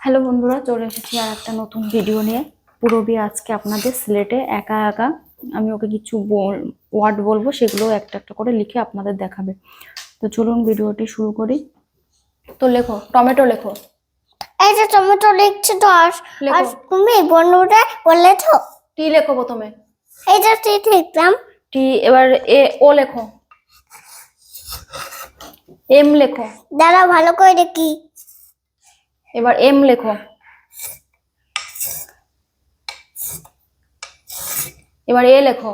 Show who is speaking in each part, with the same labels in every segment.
Speaker 1: Hello বন্ধুরা চলে এসেছি আর একটা নতুন ভিডিও নিয়ে। পুরবি আজকে আপনাদের সিলেটে একা একা আমি ওকে কিছু ওয়ার্ড বলব সেগুলো একটা একটা করে লিখে আপনাদের দেখাবে। তো চলুন ভিডিওটি শুরু করি। তো লেখো টমেটো লেখো।
Speaker 2: এই যে টমেটো লিখছে তো আর। আর তুমি বন্ধুরা বললে তো?
Speaker 1: টি লেখো প্রথমে।
Speaker 2: এই যে ঠিক লিখলাম।
Speaker 1: টি এবার এ ও লেখো। এম লেখো।
Speaker 2: দাঁড়া ভালো করে দেখি।
Speaker 1: এবার এম লেখো। এবার এ লেখো।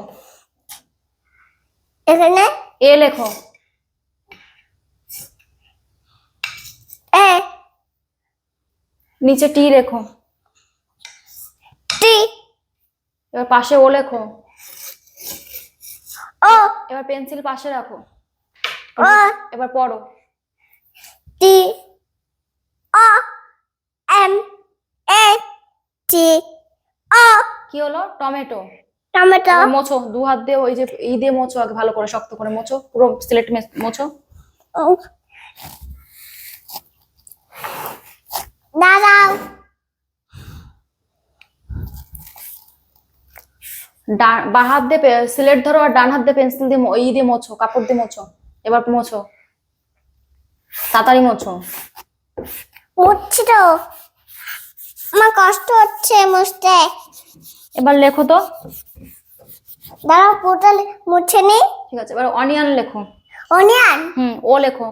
Speaker 2: এখানে?
Speaker 1: এ লেখো।
Speaker 2: এ।
Speaker 1: নিচে টি লেখো।
Speaker 2: টি
Speaker 1: এবার পাশে ও লেখো।
Speaker 2: ও।
Speaker 1: এবার পেন্সিল পাশে রাখো। এবার পড়ো।
Speaker 2: টি ও এম এ টি ও
Speaker 1: কি হলো? টমেটো।
Speaker 2: টমেটো।
Speaker 1: এবার মোছো দু হাত দিয়ে ওই যে ই দিয়ে মোছো আগে ভালো করে শক্ত করে মোছো পুরো সিলেট মোছো।
Speaker 2: দাঁড়াও।
Speaker 1: ডান বা হাত দিয়ে সিলেট ধরো আর ডান হাত দিয়ে পেন্সিল দিয়ে ই দিয়ে মোছো কাপড় দিয়ে মোছো এবার মোছো। তাড়াতাড়ি মোছো।
Speaker 2: মুছছি তো। আমার কষ্ট হচ্ছে মুছতে
Speaker 1: এবার লেখো তো।
Speaker 2: দাঁড়াও পুরোটা মুছে নি।
Speaker 1: ঠিক আছে এবার অনিয়ন লেখো।
Speaker 2: অনিয়ন?
Speaker 1: হুম ও লেখো।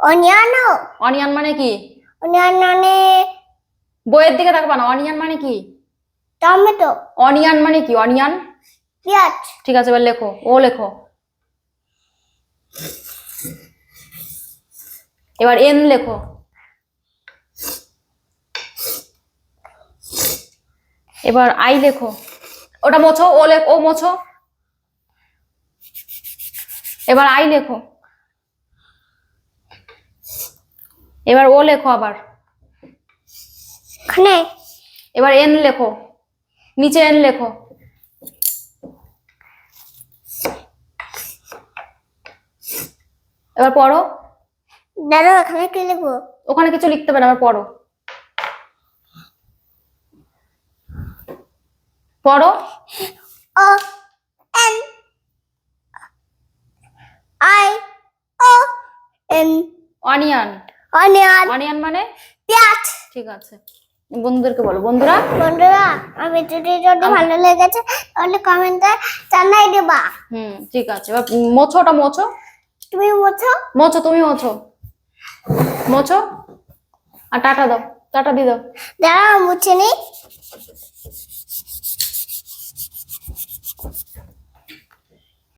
Speaker 2: অনিয়নও
Speaker 1: অনিয়ন মানে কি?
Speaker 2: অনিয়ন মানে
Speaker 1: বইয়ের দিকে তাকাবা না অনিয়ন মানে কি?
Speaker 2: টমেটো।
Speaker 1: অনিয়ন মানে কি? অনিয়ন?
Speaker 2: পেঁয়াজ।
Speaker 1: ঠিক আছে এবার লেখো ও লেখো। এবার এন লেখো। এবার আই লেখো। ওটা মোছো ও লেখ ও মোছো। এবার আই লেখো। এবার ও লেখো আবার। এবার এন লেখো। নিচে এন লেখো। এবার পড়ো।
Speaker 2: দাঁড়াও এখানে কি লিখব?
Speaker 1: ওখানে কিছু লিখতে পারে আবার পড়ো। পড়ো।
Speaker 2: O N I O N
Speaker 1: onion
Speaker 2: onion
Speaker 1: onion মানে?
Speaker 2: পেঁয়াজ
Speaker 1: ঠিক আছে। বন্ধুদেরকে বলো। বন্ধুরা?
Speaker 2: বন্ধুরা আমি যদি যদি ভালো লেগেছে তাহলে কমেন্টে জানাই দেবা।
Speaker 1: হুম ঠিক আছে। এবার মোছো।
Speaker 2: তুমি মুছো?
Speaker 1: মোছো তুমি মোছো। মোছো? আর টাটা দাও। টাটা দিয়ে দাও।
Speaker 2: দাঁড়াও মুছে নি।